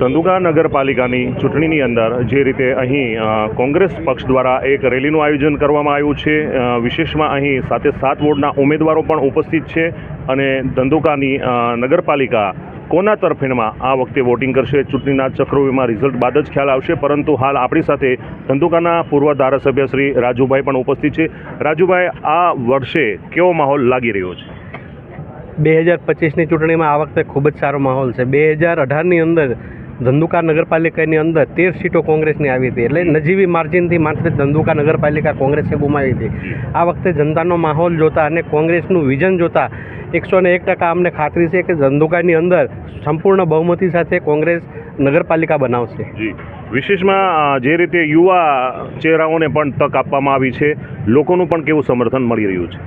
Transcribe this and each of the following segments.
ધંધુકા નગરપાલિકાની ચૂંટણીની અંદર જે રીતે અહીં કોંગ્રેસ પક્ષ દ્વારા એક રેલીનું આયોજન કરવામાં આવ્યું છે વિશેષમાં અહીં સાથે સાત વોર્ડના ઉમેદવારો પણ ઉપસ્થિત છે અને ધંધુકાની નગરપાલિકા કોના તરફેણમાં આ વખતે વોટિંગ કરશે, ચૂંટણીના ચક્રવ્યૂહમાં રિઝલ્ટ બાદ જ ખ્યાલ આવશે, પરંતુ હાલ આપણી સાથે ધંધુકાના પૂર્વ ધારાસભ્ય શ્રી રાજુભાઈ પણ ઉપસ્થિત છે. રાજુભાઈ, આ વર્ષે કેવો માહોલ લાગી રહ્યો છે? બે હજાર પચીસની ચૂંટણીમાં આ વખતે ખૂબ જ સારો માહોલ છે. બે હજાર અઢારની અંદર ધંધુકા નગરપાલિકાની અંદર તેર સીટો કોંગ્રેસની આવી હતી. એટલે નજીવી માર્જિનથી માત્ર ધંધુકા નગરપાલિકા કોંગ્રેસે ગુમાવી હતી. આ વખતે જનતાનો માહોલ જોતા અને કોંગ્રેસનું વિઝન જોતા એકસો ને એક ટકા અમને ખાતરી છે કે ધંધુકાની અંદર સંપૂર્ણ બહુમતી સાથે કોંગ્રેસ નગરપાલિકા બનાવશે. વિશેષમાં જે રીતે યુવા ચહેરાઓને પણ તક આપવામાં આવી છે, લોકોનું પણ કેવું સમર્થન મળી રહ્યું છે?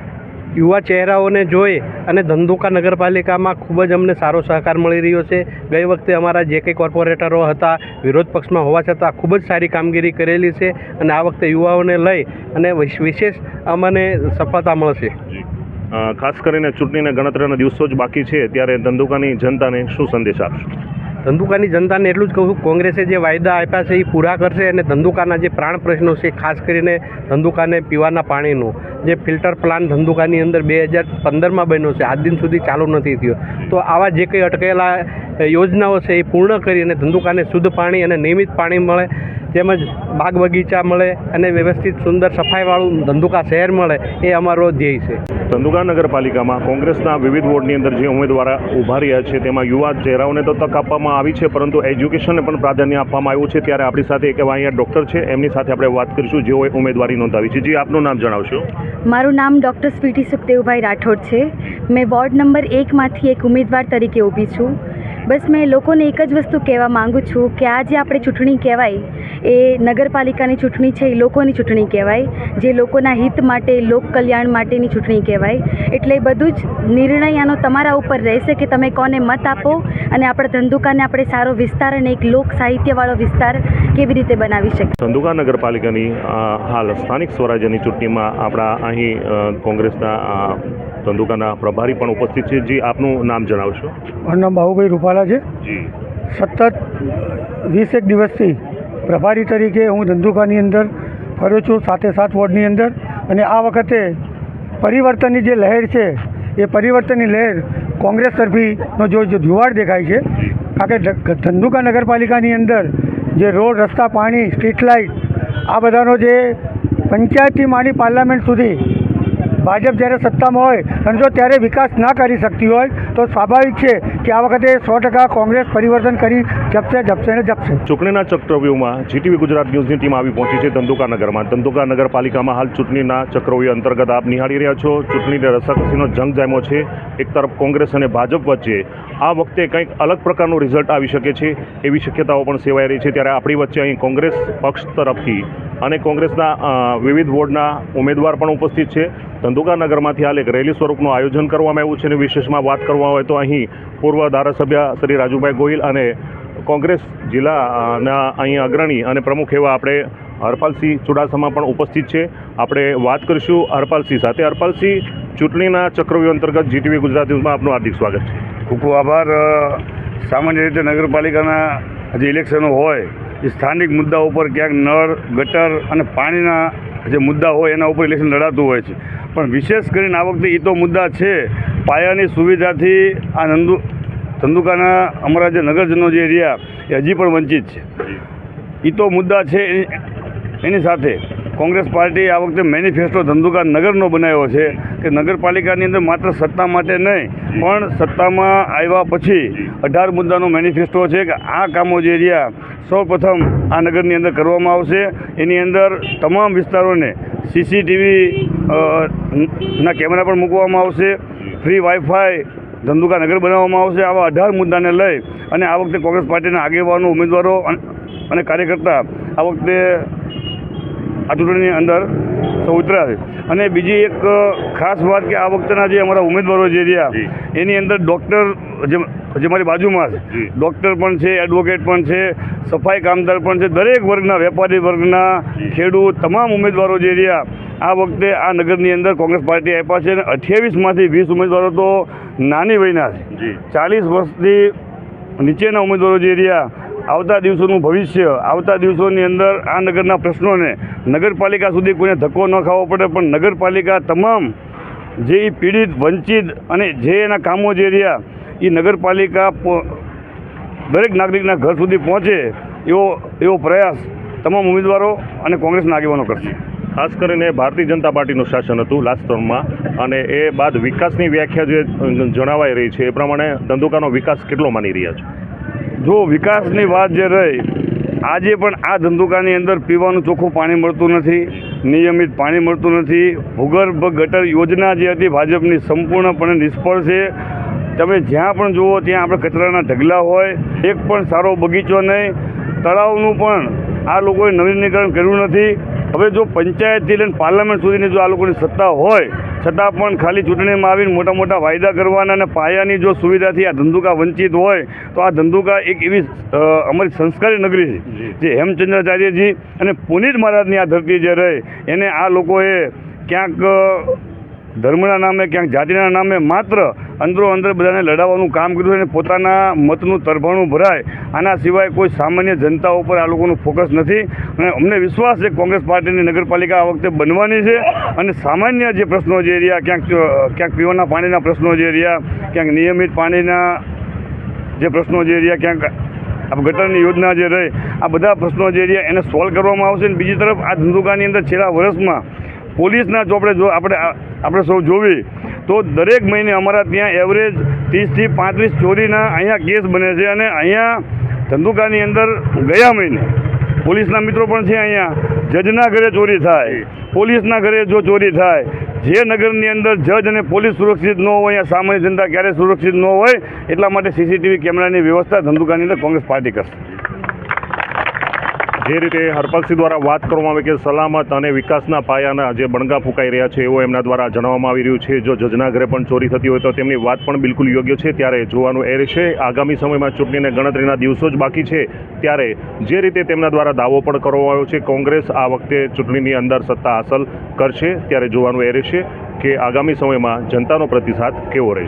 યુવા ચહેરાઓને જોઈ અને ધંધુકા નગરપાલિકામાં ખૂબ જ અમને સારો સહકાર મળી રહ્યો છે. ગઈ વખતે અમારા જે કંઈ કોર્પોરેટરો હતા, વિરોધ પક્ષમાં હોવા છતાં ખૂબ જ સારી કામગીરી કરેલી છે અને આ વખતે યુવાઓને લઈ અને વિશ- વિશેષ અમને સફળતા મળશે. ખાસ કરીને ચૂંટણીના ગણતરીના દિવસો જ બાકી છે, ત્યારે ધંધુકાની જનતાને શું સંદેશ આપશો? ધંધુકાની જનતાને એટલું જ કહું છું, કોંગ્રેસે જે વાયદા આપ્યા છે એ પૂરા કરશે અને ધંધુકાના જે પ્રાણ પ્રશ્નો છે ખાસ કરીને ધંધુકાને પીવાના પાણીનું જે ફિલ્ટર પ્લાન ધંધુકાની અંદર બે હજાર પંદરમાં બન્યો છે આજ દિન સુધી ચાલુ નથી થયો. તો આવા જે કંઈ અટકેલા યોજનાઓ છે એ પૂર્ણ કરી અને ધંધુકાને શુદ્ધ પાણી અને નિયમિત પાણી મળે તેમજ બાગ બગીચા મળે અને વ્યવસ્થિત સુંદર સફાઈવાળું ધંધુકા શહેર મળે એ અમારો ધ્યેય છે. ધંધુકા નગરપાલિકામાં કોંગ્રેસના વિવિધ વોર્ડની અંદર જે ઉમેદવાર ઊભા રહ્યા છે તેમાં યુવા ચહેરાઓને તો તક આપવામાં આવી છે, પરંતુ એજ્યુકેશનને પણ પ્રાધાન્ય આપવામાં આવ્યું છે. ત્યારે આપણી સાથે એક એવા અહીંયા ડૉક્ટર છે, એમની સાથે આપણે વાત કરીશું. જેઓએ ઉમેદવારી નોંધાવી છે. જી, આપનું નામ જણાવશો? મારું નામ ડૉક્ટર સ્વીટી સુખદેવભાઈ રાઠોડ છે. મેં વોર્ડ નંબર એકમાંથી એક ઉમેદવાર તરીકે ઊભી છું. બસ મેં લોકોને એક જ વસ્તુ કહેવા માગું છું કે આ જે આપણે ચૂંટણી કહેવાય એ નગરપાલિકાની ચૂંટણી છે એ લોકોની ચૂંટણી કહેવાય જે લોકોના હિત માટે લોક કલ્યાણ માટેની ચૂંટણી કહેવાય. એટલે બધું જ નિર્ણય આનો તમારા ઉપર રહેશે કે તમે કોને મત આપો અને આપણા ધંધુકાને આપણે સારો વિસ્તાર અને એક લોક સાહિત્યવાળો વિસ્તાર કેવી રીતે બનાવી શકીએ. ધંધુકા નગરપાલિકાની હાલ સ્થાનિક સ્વરાજ્યની ચૂંટણીમાં આપણા અહીં કોંગ્રેસના ધંધુકાના પ્રભારી પણ ઉપસ્થિત છે. જે આપનું નામ જણાવશો? મારું નામ બાબુભાઈ રૂપાલા છે. સતત વીસેક દિવસથી પ્રભારી તરીકે હું ધંધુકાની અંદર ફરું છું સાથે સાત વોર્ડની અંદર. અને આ વખતે પરિવર્તનની જે લહેર છે એ પરિવર્તનની લહેર કોંગ્રેસ તરફીનો જો જો જુવાળ દેખાય છે કારણ કે ધંધુકા નગરપાલિકાની અંદર જે રોડ રસ્તા પાણી સ્ટ્રીટ લાઇટ આ બધાનો જે પંચાયતથી માંડી પાર્લામેન્ટ સુધી ભાજપ જ્યારે સત્તામાં હોય અને જો ત્યારે વિકાસ ના કરી શકતી હોય તો સ્વાભાવિક છે કે આ વખતે સો ટકા કોંગ્રેસ પરિવર્તન કરી જપશે જપશે ને જપશે. ચૂંટણીના ચક્રવ્યૂહમાં જીટીવી ગુજરાત ન્યૂઝની ટીમ આવી પહોંચી છે ધંધુકા નગરમાં ધંધુકા નગરપાલિકામાં હાલ ચૂંટણીના ચક્રવ્યૂહ અંતર્ગત આપ નિહાળી રહ્યા છો. ચૂંટણીને રસાકસીનો જંગ જામ્યો છે. એક તરફ કોંગ્રેસ અને ભાજપ વચ્ચે આ વખતે કંઈક અલગ પ્રકારનું રિઝલ્ટ આવી શકે છે એવી શક્યતાઓ પણ સેવાઈ રહી છે. ત્યારે આપણી વચ્ચે અહીં કોંગ્રેસ પક્ષ તરફથી અને કોંગ્રેસના વિવિધ વોર્ડના ઉમેદવાર પણ ઉપસ્થિત છે. ધંધુકા નગરમાંથી હાલ એક રેલી સ્વરૂપનું આયોજન કરવામાં આવ્યું છે અને વિશેષમાં વાત કરવા હોય તો અહીં પૂર્વ ધારાસભ્ય શ્રી રાજુભાઈ ગોહિલ અને કોંગ્રેસ જિલ્લાના અહીં અગ્રણી અને પ્રમુખ એવા આપણે હરપાલસિંહ ચુડાસમા પણ ઉપસ્થિત છે. આપણે વાત કરીશું હરપાલસિંહ સાથે. હરપાલસિંહ, ચૂંટણીના ચક્રવ્યૂહ અંતર્ગત જીટીવી ગુજરાત ન્યૂઝમાં આપનું હાર્દિક સ્વાગત છે. ખૂબ ખૂબ આભાર. સામાન્ય રીતે નગરપાલિકાના જે ઇલેક્શનો હોય, એ સ્થાનિક મુદ્દા ઉપર ક્યાંક નળ, ગટર અને પાણીના જે મુદ્દા હોય, એના ઉપર ઇલેક્શન લડાતું હોય છે. પણ વિશેષ કરીને આ વખતે એ તો મુદ્દા છે પાયાની સુવિધાથી આ નંદુ ધંધુકાના અમારા જે નગરજનો જે એરિયા એ હજી પણ વંચિત છે. એ તો મુદ્દા છે એની- સાથે. કોંગ્રેસ પાર્ટી આ વખતે મેનિફેસ્ટો ધંધુકા નગરનો બનાવ્યો છે કે નગરપાલિકાની અંદર માત્ર સત્તા માટે નહીં, પણ સત્તામાં આવ્યા પછી અઢાર મુદ્દાનો મેનિફેસ્ટો છે કે આ કામો જે રહ્યા, સૌપ્રથમ આ નગરની અંદર કરવામાં આવશે. એની અંદર તમામ વિસ્તારોને સીસીટીવી ના કેમેરા પણ મૂકવામાં આવશે. ફ્રી વાઈફાઈ ધંધુકા નગર બનાવવામાં આવશે. આવા અઢાર મુદ્દાને લઈ અને આ વખતે કોંગ્રેસ પાર્ટીના આગેવાનો, ઉમેદવારો અન- કાર્યકર્તા આ વખતે આ ચૂંટણીની અંદર છે. અને બીજી એક ખાસ વાત કે આ વખતેના જે અમારા ઉમેદવારો જે રહ્યા એની અંદર ડૉક્ટર જે મારી બાજુમાં છે. ડૉક્ટર પણ છે એડવોકેટ પણ છે સફાઈ કામદાર પણ છે દરેક વર્ગના વેપારી વર્ગના ખેડૂત તમામ ઉમેદવારો જે રહ્યા આ વખતે આ નગરની અંદર કોંગ્રેસ પાર્ટી આપ્યા છે અને અઠ્યાવીસમાંથી વીસ ઉમેદવારો તો નાની વયના છે. ચાલીસ વર્ષથી નીચેના ઉમેદવારો જે રહ્યા આવતા દિવસોનું ભવિષ્ય, આવતા દિવસોની અંદર આ નગરના પ્રશ્નોને નગરપાલિકા સુધી કોઈને ધક્કો ન ખાવો પડે, પણ નગરપાલિકા તમામ જે પીડિત, વંચિત અને જે એના કામો જે રહ્યા એ નગરપાલિકા દરેક નાગરિકના ઘર સુધી પહોંચે એવો એવો પ્રયાસ તમામ ઉમેદવારો અને કોંગ્રેસના આગેવાનો કરશે. ખાસ કરીને ભારતીય જનતા પાર્ટીનું શાસન હતું લાસ્ટ ટર્મમાં અને એ બાદ વિકાસની વ્યાખ્યા જે જણાવાઈ રહી છે, એ પ્રમાણે ધંધુકાનો વિકાસ કેટલો માની રહ્યા છો? જો વિકાસની વાત જે રહી, આજે પણ આ ધંધુકાની અંદર પીવાનું ચોખ્ખું પાણી મળતું નથી, નિયમિત પાણી મળતું નથી. ભૂગર્ભ ગટર યોજના જે હતી ભાજપની સંપૂર્ણપણે નિષ્ફળ છે. તમે જ્યાં પણ જુઓ, ત્યાં આપણે કચરાના ઢગલા હોય. એક પણ સારો બગીચો નહીં. તળાવનું પણ આ લોકોએ નવીનીકરણ કર્યું નથી. હવે જો પંચાયતથી લઈને પાર્લામેન્ટ સુધીની જો આ લોકોની સત્તા હોય છતાં પણ ખાલી ચૂંટણીમાં આવીને મોટા મોટા વાયદા કરવાના અને પાયાની જો સુવિધાથી આ ધંધુકા વંચિત હોય તો આ ધંધુકા એક એવી અમારી સંસ્કારી નગરી છે જે. હેમચંદ્રાચાર્યજી અને પુનિત મહારાજની આ ધરતી જે રહે એને આ લોકોએ ક્યાંક ધર્મના નામે ક્યાંક જાતિના નામે માત્ર અંદરો અંદર બધાને લડાવવાનું કામ કર્યું અને પોતાના મતનું તરફાણું ભરાય. આના સિવાય કોઈ સામાન્ય જનતા ઉપર આ લોકોનું ફોકસ નથી. અને અમને વિશ્વાસ છે કોંગ્રેસ પાર્ટીની નગરપાલિકા આ વખતે બનવાની છે. અને સામાન્ય જે પ્રશ્નો જે રહ્યા, ક્યાંક ક્યાંક પીવાના પાણીના પ્રશ્નો જે રહ્યા, ક્યાંક નિયમિત પાણીના જે પ્રશ્નો જે રહ્યા, ક્યાંક આ ગટરની યોજના જે રહી, આ બધા પ્રશ્નો જે રહ્યા એને સોલ્વ કરવામાં આવશે. અને બીજી તરફ આ ધંધુકાની અંદર છેલ્લા વર્ષમાં પોલીસના ચોપડે જો આપણે આપણે સૌ જોવી, તો દરેક મહિને અમારા ત્યાં એવરેજ ત્રીસથી પાંત્રીસ ચોરીના અહીંયા કેસ બને છે અને અહીંયા ધંધુકાની અંદર ગયા મહિને પોલીસના મિત્રો પણ છે અહીંયા, જજના ઘરે ચોરી થાય, પોલીસના ઘરે જો ચોરી થાય, જે નગરની અંદર જજ અને પોલીસ સુરક્ષિત ન હોય, અહીંયા સામાન્ય જનતા ક્યારેય સુરક્ષિત ન હોય, એટલા માટે સીસીટીવી કેમેરાની વ્યવસ્થા ધંધુકાની અંદર કોંગ્રેસ પાર્ટી કરશે. જે રીતે હરપાલસિંહ દ્વારા વાત કરવામાં આવી કે સલામત અને વિકાસના પાયાના જે બણગા ફૂંકાઈ રહ્યા છે, એવો એમના દ્વારા જણાવવામાં આવી રહ્યું છે. જો જજના ઘરે પણ ચોરી થતી હોય તો તેમની વાત પણ બિલકુલ યોગ્ય છે. ત્યારે જોવાનું એ રહેશે, આગામી સમયમાં ચૂંટણીને ગણતરીના દિવસો જ બાકી છે. ત્યારે જે રીતે તેમના દ્વારા દાવો પણ કરવામાં આવ્યો છે, કોંગ્રેસ આ વખતે ચૂંટણીની અંદર સત્તા હાંસલ કરશે. ત્યારે જોવાનું એ રહેશે કે આગામી સમયમાં જનતાનો પ્રતિસાદ કેવો રહેશે.